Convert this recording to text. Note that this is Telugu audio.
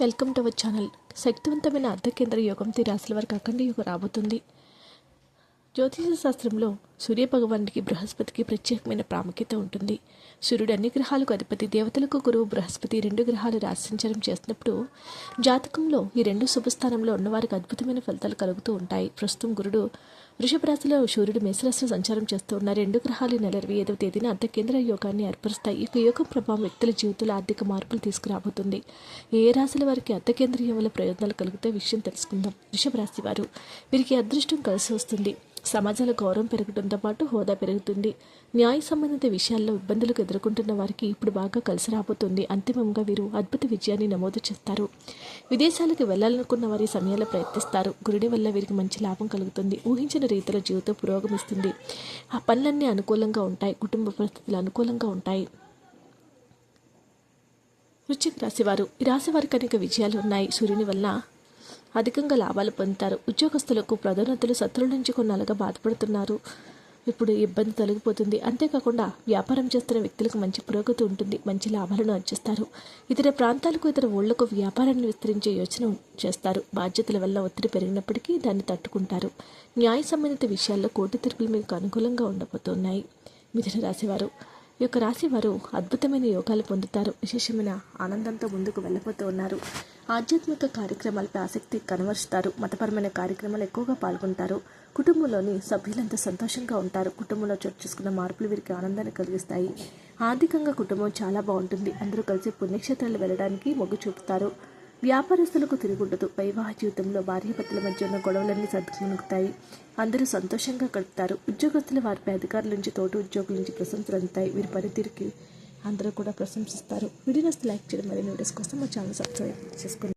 Welcome to our channel. శక్తివంతమైన అర్ధకేంద్ర యోగం రాశుల వరకు అఖండ యోగం రాబోతుంది. జ్యోతిష శాస్త్రంలో సూర్యభగవానుడికి బృహస్పతికి ప్రత్యేకమైన ప్రాముఖ్యత ఉంటుంది. సూర్యుడు అన్ని గ్రహాలకు అధిపతి దేవతలకు గురువు బృహస్పతి రెండు గ్రహాలు రాశించడం చేసినప్పుడు జాతకంలో ఈ రెండు శుభస్థానంలో ఉన్నవారికి అద్భుతమైన ఫలితాలు కలుగుతూ ఉంటాయి. ప్రస్తుతం గురుడు వృషభ రాశిలో సూర్యుడు మేషరాశిలో సంచారం చేస్తూ ఉన్న రెండు గ్రహాలు నెల ఇరవై ఐదవ తేదీన అర్ధ కేంద్ర యోగాన్ని ఏర్పరుస్తాయి. ఈ యోగం ప్రభావం వ్యక్తుల జీవితంలో ఆర్థిక మార్పులు తీసుకురాబోతుంది. ఏ రాశుల వారికి అర్ధ కేంద్ర వల్ల ప్రయోజనాలు కలిగితే విషయం తెలుసుకుందాం. వృషభ రాశి వారు వీరికి అదృష్టం కలిసి వస్తుంది. సమాజంలో గౌరవం పెరగడంతో పాటు హోదా పెరుగుతుంది. న్యాయ సంబంధిత విషయాల్లో ఇబ్బందులకు ఎదుర్కొంటున్న వారికి ఇప్పుడు బాగా కలిసి రాబోతుంది. అంతిమంగా వీరు అద్భుత విజయాన్ని నమోదు చేస్తారు. విదేశాలకు వెళ్ళాలనుకున్న వారి సమయాల్లో ప్రయత్నిస్తారు. గురుడి వల్ల వీరికి మంచి లాభం కలుగుతుంది. ఊహించిన రీతిలో జీవితం పురోగమిస్తుంది. ఆ పనులన్నీ అనుకూలంగా ఉంటాయి. కుటుంబ పరిస్థితులు అనుకూలంగా ఉంటాయి. వృశ్చిక రాశివారు ఈ రాశి వారికి అనేక విజయాలు ఉన్నాయి. సూర్యుని వల్ల అధికంగా లాభాలు పొందుతారు. ఉద్యోగస్తులకు పదోన్నతులు శత్రువుల నుంచి కొన్నాళ్ళుగా బాధపడుతున్నారు. ఇప్పుడు ఇబ్బంది తొలగిపోతుంది. అంతేకాకుండా వ్యాపారం చేస్తున్న వ్యక్తులకు మంచి పురోగతి ఉంటుంది. మంచి లాభాలను ఆర్జిస్తారు ఇతర ప్రాంతాలకు ఇతర ఊళ్ళకు వ్యాపారాన్ని విస్తరించే యోచన చేస్తారు. బాధ్యతల వల్ల ఒత్తిడి పెరిగినప్పటికీ దాన్ని తట్టుకుంటారు. న్యాయ సంబంధిత విషయాల్లో కోర్టు తీర్పులు మీకు అనుకూలంగా ఉండబోతున్నాయి. మిథున రాశివారు. ఈ యొక్క రాశి వారు అద్భుతమైన యోగాలు పొందుతారు. విశేషమైన ఆనందంతో ముందుకు వెళ్ళబోతూ ఉన్నారు. ఆధ్యాత్మిక కార్యక్రమాలపై ఆసక్తి కనబరుస్తారు మతపరమైన కార్యక్రమాలు ఎక్కువగా పాల్గొంటారు. కుటుంబంలోని సభ్యులంతా సంతోషంగా ఉంటారు. కుటుంబంలో చోటు చేసుకున్న మార్పులు వీరికి ఆనందాన్ని కలిగిస్తాయి. ఆర్థికంగా కుటుంబం చాలా బాగుంటుంది. అందరూ కలిసి పుణ్యక్షేత్రాలు వెళ్ళడానికి మొగ్గు చూపుతారు. వ్యాపారస్తులకు తిరుగుండదు. వైవాహ జీవితంలో భార్యాభర్తల మధ్య ఉన్న గొడవలన్నీ సర్దుకునుకుతాయి. అందరూ సంతోషంగా గడుపుతారు. ఉద్యోగస్తులు వారిపై అధికారుల నుంచి తోటి ఉద్యోగుల నుంచి ప్రశంసలు అందుతాయి. వీరి పనితీరుకి అందరూ కూడా ప్రశంసిస్తారు. వీడియోస్ లైక్ చేయడం మరియు వీడియోస్ కోసం మా ఛానల్ సబ్స్క్రైబ్ చేసుకోండి.